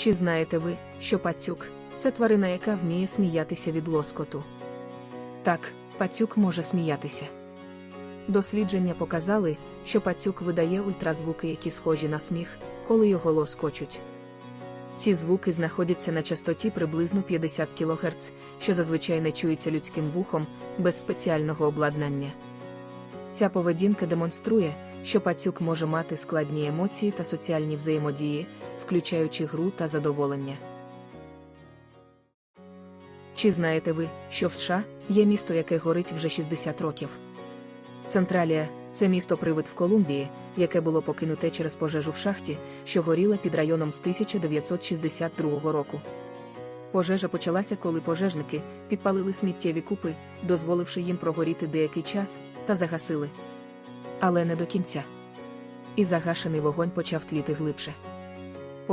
Чи знаєте ви, що пацюк це тварина, яка вміє сміятися від лоскоту? Так, пацюк може сміятися. Дослідження показали, що пацюк видає ультразвуки, які схожі на сміх, коли його лоскочуть. Ці звуки знаходяться на частоті приблизно 50 кГц, що зазвичай не чується людським вухом без спеціального обладнання. Ця поведінка демонструє, що пацюк може мати складні емоції та соціальні взаємодії, включаючи гру та задоволення. Чи знаєте ви, що в США є місто, яке горить вже 60 років? Централія це місто привид в Колумбії, яке було покинуте через пожежу в шахті, що горіла під районом з 1962 року. Пожежа почалася, коли пожежники підпалили сміттєві купи, дозволивши їм прогоріти деякий час, та загасили. Але не до кінця. І загашений вогонь почав тліти глибше.